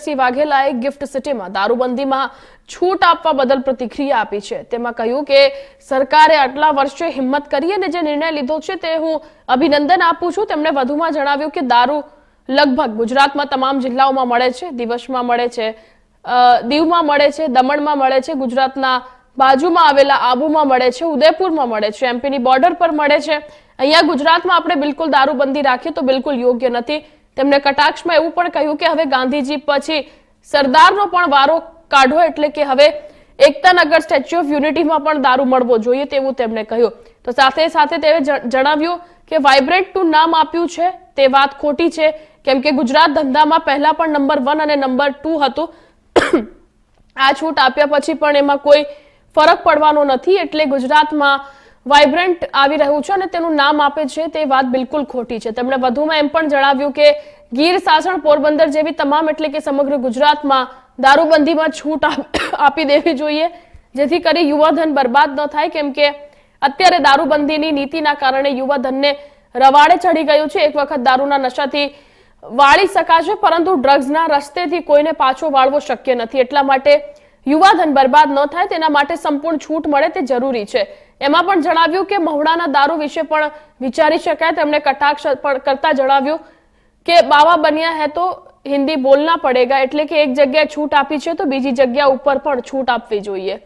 સિંહ વાઘેલાએ gift સિટીમાં દારૂબંધીમાં છૂટ આપવા બદલ પ્રતિક્રિયા આપી છે. તેમાં કહ્યું કે, સરકારે આટલા વર્ષે હિંમત કરી અને જે નિર્ણય લીધો છે તે હું અભિનંદન આપું છું. તેમણે વધુમાં જણાવ્યું કે, દારૂ લગભગ ગુજરાતમાં તમામ જિલ્લાઓમાં મળે છે, દિવસમાં મળે છે દીવમાં મળે છે, દમણમાં મળે છે, ગુજરાતના બાજુમાં આવેલા આબુમાં મળે છે, ઉદયપુરમાં મળે છે એમપીની બોર્ડર પર મળે છે. અહીંયા ગુજરાતમાં આપણે બિલકુલ દારૂબંધી રાખીએ તો બિલકુલ યોગ્ય નથી. તેમણે કટાક્ષમાં એવું પણ કહ્યું કે હવે ગાંધીજી પછી સરદારનો પણ વારો કાઢો એટલે કે હવે એકતાનગર સ્ટેચ્યુ ઓફ યુનિટીમાં પણ દારૂ મળવો જોઈએ તેવું તેમણે કહ્યું. તો સાથે સાથે તેણે જણાવ્યું કે વાઇબ્રેન્ટ ટુ નામ આપ્યું છે, તે વાત ખોટી છે, કેમ કે ગુજરાત ધંધામાં પહેલા પણ નંબર વન અને નંબર ટુ હતું. આ છૂટ આપ્યા પછી પણ એમાં કોઈ ફરક પડવાનો નથી, એટલે ગુજરાતમાં વાઇબ્રન્ટ આવી રહ્યું છે અને તેનું નામ આપે છે, તે વાત બિલકુલ ખોટી છે. તેમણે વધુમાં એમ પણ જણાવ્યું કે ગીર સાસણ પોરબંદર જેવી તમામ એટલે કે સમગ્ર ગુજરાતમાં દારૂબંધીમાં છૂટ આપી દેવી જોઈએ, જેથી કરી યુવાધન બરબાદ ન થાય, કેમ કે અત્યારે દારૂબંધીની નીતિના કારણે યુવાધનને રવાડે ચડી ગયું છે. એક વખત દારૂના નશાથી વાળી શકાશે, પરંતુ ડ્રગ્સના રસ્તેથી કોઈને પાછો વાળવો શક્ય નથી. એટલા માટે યુવાધન બરબાદ ન થાય તેના માટે સંપૂર્ણ છૂટ મળે તે જરૂરી છે. એમાં પણ જણાવ્યું કે મહુડાના દારૂ વિશે પણ વિચારી શકાય તેમણે કટાક્ષ કરતા જણાવ્યું કે બાવા બન્યા હે તો હિન્દી બોલના પડેગા એટલે કે એક જગ્યાએ છૂટ આપી છે તો બીજી જગ્યા ઉપર પણ છૂટ આપવી જોઈએ.